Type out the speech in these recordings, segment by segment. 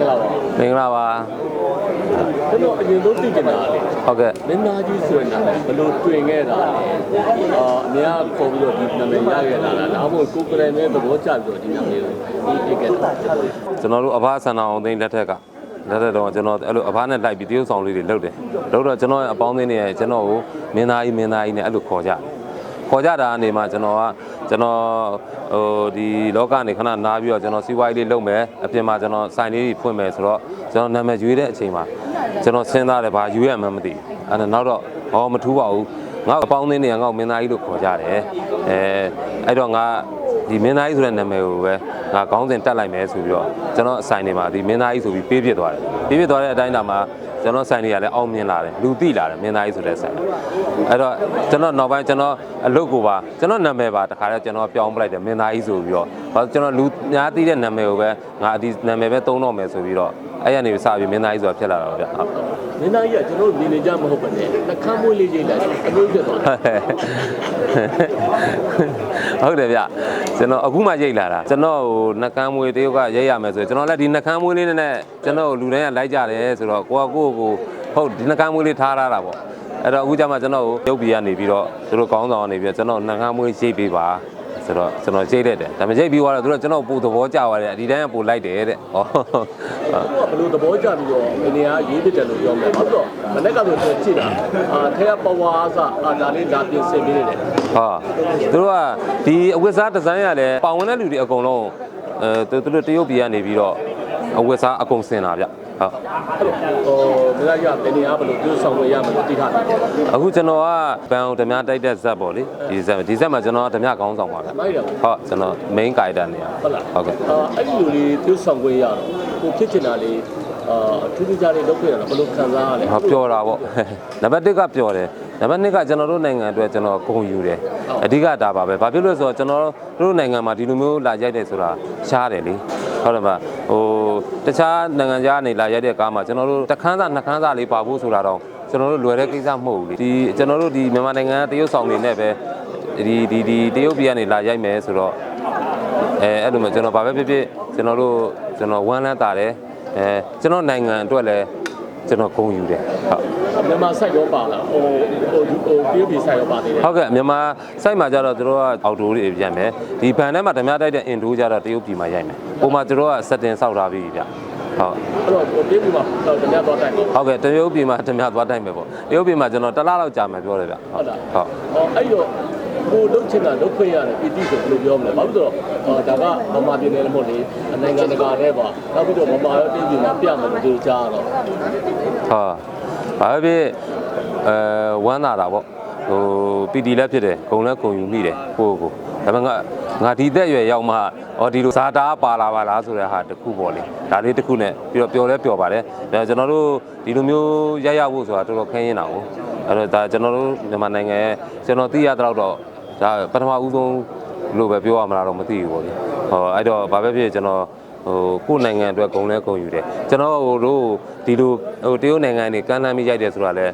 င်္ဂလာပါမင်္ဂလာပါကျွန်တော်အရင်ဆုံးသိချင်တာလေဟုတ်ကဲ့မင်းသားကြီးဆိုတဲ့နာမည်ဘယ်လိုတွင်ခဲ့တာလဲအာအများကခေါ်ပြီးတော့ဒီနာမည်ရခဲ့တာလားဒါမှမဟုတ်ကိုယ်ကလေးနဲ့သဘောကျပြီးတော့ဒီနာမည်ကိုဒီပြခဲ့တာကျွန်တော်တို့အဘဆန္ဒအောင်သိန်းလက်ထက်ကလက်ထက်တော့ကျွန်တော်အဲ့လိုအဘနဲ့လိုက်ပြီးတရုပ်ဆောင်လေးတွေလုပ်တယ်လုပ်တော့ကျွန်တော်ရဲ့အပေါင်းအသင်းတွေရဲ့ကျွန်တော်ကိုမင်းသားကြီးမင်းသားကြီးနဲ့အဲ့လိုခေါ်ကြခေါ်ကြတာကနေမှကျွန်တော်က ကျွန်တော်ဟိုဒီလောကနေခဏနားပြီးတော့ကျွန်တော်စီးပွားရေးလေးလုပ်မယ်အပြင်မှာကျွန်တော်ဆိုင်လေးဖွင့်မယ်ဆိုတော့ကျွန်တော်နာမည်ရွေးတဲ့အချိန်မှာကျွန်တော်စဉ်းစားတယ်ဘာရွေးရမှန်းမသိဘူးအဲ့ဒါနောက်တော့ဟောမထူးပါဘူးငါ့အပေါင်းအသင်းတွေကငါ့ကိုမင်းသားကြီးလို့ခေါ်ကြတယ်အဲအဲ့တော့ငါဒီမင်းသားကြီးဆိုတဲ့နာမည်ကိုပဲငါခေါင်းစဉ်တက်လိုက်မယ်ဆိုပြီးတော့ကျွန်တော်အဆိုင်တွေမှာဒီမင်းသားကြီးဆိုပြီးပေးပြစ်သွားတယ်ပေးပြစ်သွားတဲ့အတိုင်းတာမှာ ကျွန်တော်ဆိုင်တွေကလည်းအောင်မြင်လာတယ်လူသိလာတယ်မင်းသားကြီးဆိုတဲ့ဆိုင်အဲ့တော့ကျွန်တော်နောက်ပိုင်းကျွန်တော်အလုပ်ကိုပါကျွန်တော်နာမည်ပါတခါတည်းကျွန်တော်ပြောင်းပလိုက်တယ်မင်းသားကြီးဆိုပြီးတော့ဘာလို့ကျွန်တော်လူများသိတဲ့နာမည်ကိုပဲငါဒီနာမည်ပဲသုံးတော့မယ်ဆိုပြီးတော့အဲ့ရနေစပြီးမင်းသားကြီးဆိုတာဖြစ်လာတာဗျဟုတ် မင်းသားကြီးကကျွန်တော်မြင်နေကြမဟုတ်ပါနဲ့နှကမ်းမွေးလေးရိတ်လိုက်အလို့ဖြစ်သွားတယ်ဟုတ်တယ်ဗျကျွန်တော်အခုမှရိတ်လာတာကျွန်တော်ဟိုနှကမ်းမွေးတရုတ်ကရိတ်ရမယ်ဆိုကျွန်တော်လည်းဒီနှကမ်းမွေးလေးနဲ့ကျွန်တော်လူတိုင်းကလိုက်ကြတယ်ဆိုတော့ကိုကကိုကိုဟုတ်ဒီနှကမ်းမွေးလေးထားရတာပေါ့အဲ့တော့အခုကျမှကျွန်တော်ကိုရုပ်ပြည်ကနေပြီးတော့သူတို့ကောင်းဆောင်ကနေပြီးတော့ကျွန်တော်နှကမ်းမွေးရိတ်ပေးပါ ဆိုတော့ကျွန်တော်ရိတ်လိုက်တယ်ဒါပေမဲ့ရိတ်ပြီးသွားတော့သူတို့ကျွန်တော်ပို့သဘောကျသွားတယ်ဒီတိုင်းကပို့လိုက်တယ်တဲ့ဟောဘယ်လိုသဘောကျပြီးတော့မင်းကရေးဖြစ်တယ်လို့ပြောမယ်ဘာလို့မနေ့ကဆိုတော့ကြည့်တာအာထဲကပဝါအစအာဒါလေးလာပြင်ဆင်ပေးနေတယ်ဟာသူတို့ကဒီအဝတ်စားဒီဇိုင်းကလည်းပါဝင်တဲ့လူတွေအကုန်လုံးအဲသူတို့တရုတ်ပြည်ကနေပြီးတော့အဝတ်စားအကုန်စင်တာဗျ ဟုတ်ဟိုမင်းသားကြီးကဘယ်နေရာဘယ်လိုပြုဆောင်ဝယ်ရမလို့တိထားတယ်အခုကျွန်တော်ကဘန်အောင်ဓမြတိုက်တဲ့ဇက်ပေါ့လေဒီဇက်ဒီဇက်မှာကျွန်တော်ကဓမြကောင်းဆောင်ပါဗျမိုက်တယ်ဟုတ်ကျွန်တော် main character နေရဟုတ်လားဟုတ်ကဲ့အာအဲ့ဒီလိုလေးပြုဆောင်ဝယ်ရတော့ကိုဖြစ်ချင်တာလေးအာထူးထူးခြားလေးလုပ်ခဲ့ရတာဘယ်လိုခံစားရလဲဟောပြောတာပေါ့နံပါတ်1ကပြောတယ်နံပါတ်2ကကျွန်တော်တို့နိုင်ငံအတွက်ကျွန်တော်ဂုဏ်ယူတယ်အဓိကဒါပါပဲဘာဖြစ်လို့လဲဆိုတော့ကျွန်တော်တို့နိုင်ငံမှာဒီလိုမျိုးလာရိုက်တယ်ဆိုတာရှားတယ်လေ ဟုတ်တယ်မလားဟိုတခြားနိုင်ငံခြားကနေလာရိုက်တဲ့ကားမှာကျွန်တော်တို့တစ်ခန်းစားနှစ်ခန်းစားလေးပါဖို့ဆိုတာတော့ကျွန်တော်တို့လွယ်တဲ့ကိစ္စမဟုတ်ဘူးလေဒီကျွန်တော်တို့ဒီမြန်မာနိုင်ငံကတရုတ်ဆောင်နေနဲ့ပဲဒီဒီဒီတရုတ်ပြည်ကနေလာရိုက်မယ်ဆိုတော့အဲအဲ့လိုမျိုးကျွန်တော်ဘာပဲဖြစ်ဖြစ်ကျွန်တော်တို့ကျွန်တော်ဝမ်းလန်းတာတယ်အဲကျွန်တော်နိုင်ငံအတွက်လည်း ကျွန်တော်ဂုဏ်ယူတယ်ဟုတ်မြန်မာဆိုင်ရောပါလားဟိုဟိုဟိုပြည်ပြည်ဆိုင်ရောပါသေးတယ်ဟုတ်ကဲ့မြန်မာစိုက်မှာကြတော့တို့ကအော်တိုတွေပြန်မယ်ဒီဘန်ထဲမှာဓမြတိုက်တဲ့အင်ဒိုကြတော့တရုတ်ပြည်မှာရိုက်မယ်ပုံမှန်တို့ကစက်တင်ဆောက်ထားပြီဗျဟုတ်အဲ့တော့ဟိုပြည်ပြည်မှာတော့တများတော့တိုင်ပေါ့ဟုတ်ကဲ့တရုတ်ပြည်မှာဓမြသွားတိုက်မယ်ပေါ့တရုတ်ပြည်မှာကျွန်တော်တစ်လလောက်ကြာမယ်ပြောတယ်ဗျဟုတ်လားဟုတ်ဟောအဲ့တော့ ကိုလုတ်ချင်တာလုတ်ခွင့်ရတယ်ပြည်ပြည်ဆိုဘယ်လိုပြောမလဲဘာလို့ဆိုတော့အာဒါကမမပြည်နယ်လည်းမဟုတ်လေနိုင်ငံတကာလည်းပါနောက်ပြီးတော့မမရောပြည်ပြည်မှာပြမယ်လို့ကြားတော့ဟာဘာပဲဖြစ်အဲဝမ်းသာတာပေါ့ဟိုပီတီလည်းဖြစ်တယ်ဂုံလည်းဂုံယူမိတယ်ကိုယ့်ကိုယ်ဒါပေမဲ့ငါငါဒီသက်ရွယ်ရောက်မှဟောဒီလိုဇာတာပါလာပါလားဆိုတဲ့ဟာတစ်ခုပေါ့လေဒါလေးတစ်ခုနဲ့ပြီးတော့ပျော်လဲပျော်ပါတယ်ဒါကျွန်တော်တို့ဒီလိုမျိုးရရဖို့ဆိုတာတော်တော်ခင်းရင်တာကိုအဲ့တော့ဒါကျွန်တော်တို့မြန်မာနိုင်ငံရဲ့ကျွန်တော်သိရတဲ့တော့ ဒါပထမဦးဆုံးလို့ပဲပြောရမလားတော့မသိဘူးပေါ့လေဟောအဲ့တော့ဘာပဲဖြစ်ကျွန်တော်ဟိုကိုယ့်နိုင်ငံအတွက်ဂုံလဲဂုံယူတယ်ကျွန်တော်တို့ဒီလိုဟိုတရုတ်နိုင်ငံနေကမ်းလှမ်းပြီးရိုက်တယ်ဆိုတာလဲ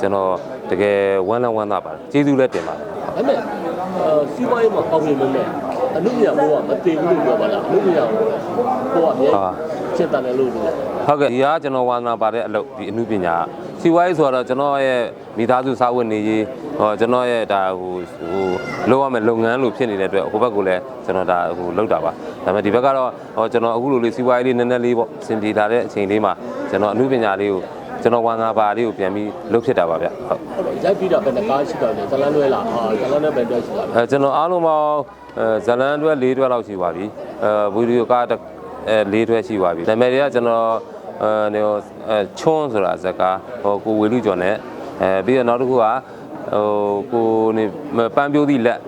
ကျွန်တော်တကယ်ဝမ်းလန်းဝမ်းသာပါတယ်ကျေးဇူးလည်းတင်ပါတယ်ဒါပေမဲ့အာစီးပွားရေးမှာပေါင်းနေလို့နဲ့အမှုမြတ်ဘောကမတည်ဘူးလို့ပြောပါလားအမှုမြတ်ဘောကအမြဲစင်တန်တယ်လို့လို့ဟုတ်ကဲ့ဒီကကျွန်တော်ဝါသနာပါတဲ့အလုပ်ဒီအမှုပညာစီဝိုင်းဆိုတော့ကျွန်တော်ရဲ့မိသားစုစာဝတ်နေရေး ဟောကျွန်တော်ရဲ့ဒါဟိုဟိုလုပ်ရမယ့်လုပ်ငန်းလို့ဖြစ်နေတဲ့အတွက်ဟိုဘက်ကလည်းကျွန်တော်ဒါဟိုလုပ်တာပါဒါပေမဲ့ဒီဘက်ကတော့ဟောကျွန်တော်အခုလိုလေးစီဝိုင်းလေးနည်းနည်းလေးပေါ့စင်ပြေလာတဲ့အချိန်လေးမှာကျွန်တော်အမှုပညာလေးကိုကျွန်တော်ဝါသနာပါလေးကိုပြန်ပြီးလုပ်ဖြစ်တာပါဗျဟုတ်ဟုတ်တော့ရိုက်ပြီးတော့ဘယ်နှကားရှိတော့လဲဇလန်းလွဲလားအာဇလန်းနဲ့ပဲတွဲရှိတာလဲအဲကျွန်တော်အားလုံးပေါင်းအဲဇလန်အတွက်၄တွဲလောက်ရှိပါပြီအဲဗီဒီယိုကားတစ်အဲ၄တွဲရှိပါပြီနာမည်တွေကကျွန်တော်အဲဟိုအဲချွန်းဆိုတာဇက်ကားဟိုကိုဝေလူကျော်နဲ့အဲပြီးတော့နောက်တစ်ခုက ဟိုကိုနေပန်းပြိုးသည့်လက်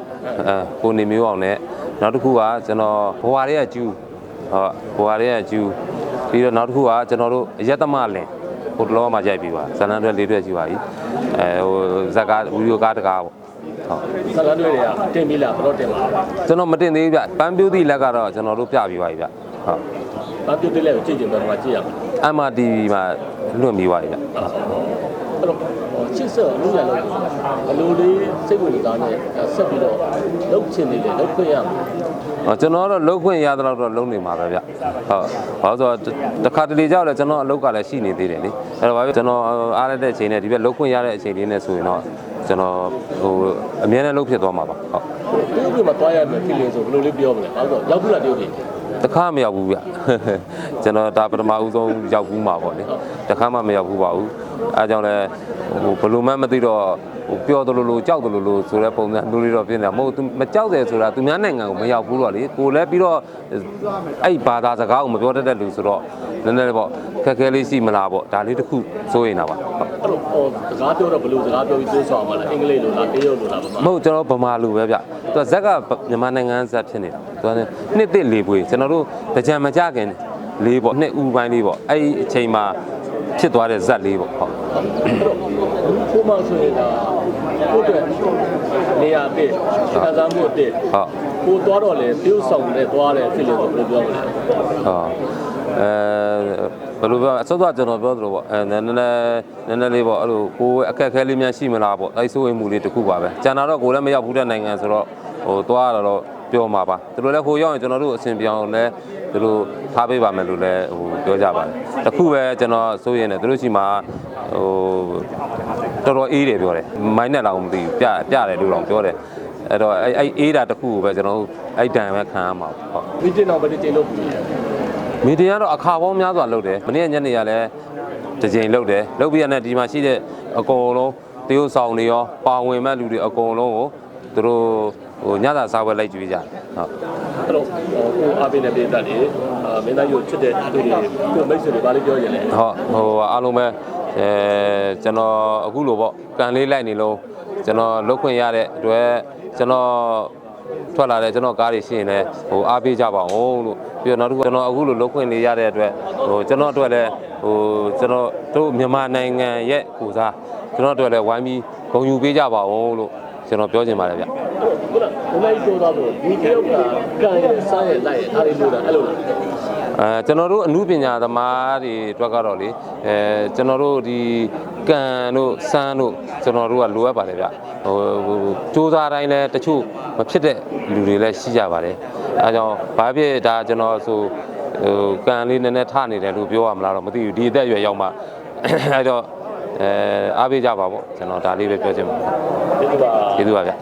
အဲကိုနေမျိုးအောင်နဲ့နောက်တစ်ခုကကျွန်တော်ဘဝရဲကကျူးဟုတ်ဘဝရဲကကျူးပြီးတော့နောက်တစ်ခုကကျွန်တော်တို့အယက်သမလင်ဟိုတလောမှာရိုက်ပြီးပါဇလန်အတွက်၄တွဲရှိပါပြီအဲဟိုဇက်ကားဗီဒီယိုကားတကားပေါ့ဟုတ်ဇလန်းလွဲတွေကတင်ပြီးလားဘယ်တော့တင်ပါလဲကျွန်တော်မတင်သေးဘူးဗျပန်းပြူးသည့်လက်ကတော့ကျွန်တော်တို့ပြပြီးပါပြီဗျဟုတ်ဘာပြုတ်တက်လဲကိုကြည့်ကြတယ်တော့ကြည့်ရမှာ MRTV မှာလွှင့်ပြီးပါပြီဗျအဲ့တော့ ချစ်ဆက်လို့ရလို့ဘလို့လေးစိတ်ဝင်စားနဲ့ဆက်ပြီးတော့လုပ်ချင်နေတယ်လုပ်ခွင့်ရမှာဟောကျွန်တော်ကတော့လုံးခွင့်ရသလောက်တော့လုံးနေမှာပဲဗျဟုတ်ဟောဆိုတော့တခါတလေကြောက်လဲကျွန်တော်အလုပ်ကလည်းရှိနေသေးတယ်လေအဲ့တော့ဘာဖြစ်ကျွန်တော်အားရတဲ့အချိန်နဲ့ဒီဘက်လုံးခွင့်ရတဲ့အချိန်လေးနဲ့ဆိုရင်တော့ကျွန်တော်ဟိုအမြဲတမ်းလုံးဖြစ်သွားမှာပါဟုတ်တရုတ်ပြည်မှာတွားရမယ် feeling ဆိုဘလို့လေးပြောမလဲဘာလို့ရောက်ဘူးလားတရုတ်ပြည် တခါမရောက်ဘူးဗျကျွန်တော်ဒါပထမဦးဆုံးရောက်ဘူးမှာပေါ့လေတခါမှမရောက်ဘူးပါဘူးအဲကြောင့်လဲဟိုဘယ်လိုမှမသိတော့ဟိုပျော်တယ်လို့လို့ကြောက်တယ်လို့လို့ဆိုတဲ့ပုံစံမျိုးလေးတော့ဖြစ်နေတာမဟုတ်သူမကြောက်တယ်ဆိုတာသူများနိုင်ငံကိုမရောက်ဘူးတော့လေကိုလည်းပြီးတော့အဲ့ဘာသာစကားကိုမပြောတတ်တဲ့လူဆိုတော့နည်းနည်းလေးပေါ့ခက်ခဲလေးရှိမလားပေါ့ဒါလေးတစ်ခုစိုးရင်တာပါဟုတ်အဲ့လိုဟောစကားပြောတော့ဘလို့စကားပြောပြီးသိဆောင်မှာလားအင်္ဂလိပ်လိုလားတရုတ်လိုလားဘာမှမဟုတ်ကျွန်တော်ဗမာလူပဲဗျ သူကဇက်ကမြန်မာနိုင်ငံဇက်ဖြစ်နေတာသူကနှစ်တစ်လေးပွေကျွန်တော်တို့ကြံမကြခင်လေးပေါ့နှစ်ဦးပိုင်းလေးပေါ့အဲ့ဒီအချိန်မှာဖြစ်သွားတဲ့ဇက်လေးပေါ့ဟုတ်အဲ့တော့ဘုမဆိုရင်ဒါကိုယ့်အတွက်နေရာတစ်ခံစားမှုတစ်ဟုတ်ကိုသွားတော့လေတရုတ်ဆောင်နဲ့သွားတယ် feeling ဆိုဘလို့ပြောမလဲဟုတ်အဲဘယ်လိုပြောအစောစောကျွန်တော်ပြောသလိုပေါ့အဲနည်းနည်းနည်းနည်းလေးပေါ့အဲ့လိုကိုယ်အခက်အခဲလေးများရှိမလားပေါ့အဲ့ဆိုရင်မှုလေးတစ်ခုပါပဲကျန်တာတော့ကိုယ်လည်းမရောက်ဘူးတဲ့နိုင်ငံဆိုတော့ ဟိုသွားရတော့ပြောမှာပါသူတို့လည်းဟိုရောက်ရင်ကျွန်တော်တို့အဆင်ပြေအောင်လည်းသူတို့ထားပေးပါမယ်လို့လည်းဟိုပြောကြပါတယ်တခုပဲကျွန်တော်စိုးရင်လည်းသူတို့ရှိမှာဟိုတော်တော်အေးတယ်ပြောတယ်မိုင်းနဲ့တော့မသိဘူးပြပြတယ်လို့တော့ပြောတယ်အဲ့တော့အဲ့အဲ့အေးတာတစ်ခုကိုပဲကျွန်တော်တို့အဲ့တန်ပဲခံရမှာပေါ့ဟုတ်မီတင်တော့ဘယ်တစ်ချိန်လုပ်ပြီလဲမီဒီယာတော့အခါပေါင်းများစွာလုပ်တယ်မနေ့ကညနေကလည်းတစ်ကြိမ်လုပ်တယ်လုပ်ပြီးရတဲ့ဒီမှာရှိတဲ့အကုန်လုံးတရုတ်ဆောင်တွေရောပါဝင်မဲ့လူတွေအကုန်လုံးကိုသူတို့ ဟိုညသာစားပွဲလိုက်ကြွေးကြတယ်ဟုတ်အဲ့တော့ကိုအားပေးနေပြည်သက်တွေအာမင်းသားရုပ်ချစ်တဲ့သူတွေကိုမိတ်ဆွေတွေဘာလို့ပြောကြလဲဟုတ်ဟိုအားလုံးပဲအဲကျွန်တော်အခုလိုပေါ့ကန်လေးလိုက်နေလို့ကျွန်တော်လုတ်ခွင့်ရတဲ့အတွက်ကျွန်တော်ထွက်လာတဲ့ကျွန်တော်ကားတွေရှိရင်လည်းဟိုအားပေးကြပါအောင်လို့ပြီးတော့နောက်တစ်ခုကျွန်တော်အခုလိုလုတ်ခွင့်လေးရတဲ့အတွက်ဟိုကျွန်တော်အတွက်လည်းဟိုကျွန်တော်တို့မြန်မာနိုင်ငံရဲ့ကိုစားကျွန်တော်အတွက်လည်းဝိုင်းပြီးဂုဏ်ယူပေးကြပါအောင်လို့ ကျွန်တော်ပြောချင်ပါတယ်ဗျခုနကဘယ်လိုပြောသားလို့ဒီတရုတ်ကကန်ရဲ့စားရဲ့လိုက်ရဲ့အားလေးလို့တာအဲ့လိုလားအဲကျွန်တော်တို့အမှုပညာသမားတွေအတွက်ကတော့လေအဲကျွန်တော်တို့ဒီကန်တို့စမ်းတို့ကျွန်တော်တို့ကလိုအပ်ပါတယ်ဗျဟိုဟိုစူးစားတိုင်းလဲတချို့မဖြစ်တဲ့လူတွေလည်းရှိကြပါတယ်အဲကြောင့်ဘာဖြစ်ဒါကျွန်တော်ဆိုဟိုကန်လေးနည်းနည်းထနေတယ်လို့ပြောရမလားတော့မသိဘူးဒီအသက်အရွယ်ရောက်မှအဲတော့ အဲအားပေးကြပါပေါ့ကျွန်တော်ဒါလေးပဲပြောချင်ပါတယ်ဒီကကျေးဇူးပါဗျ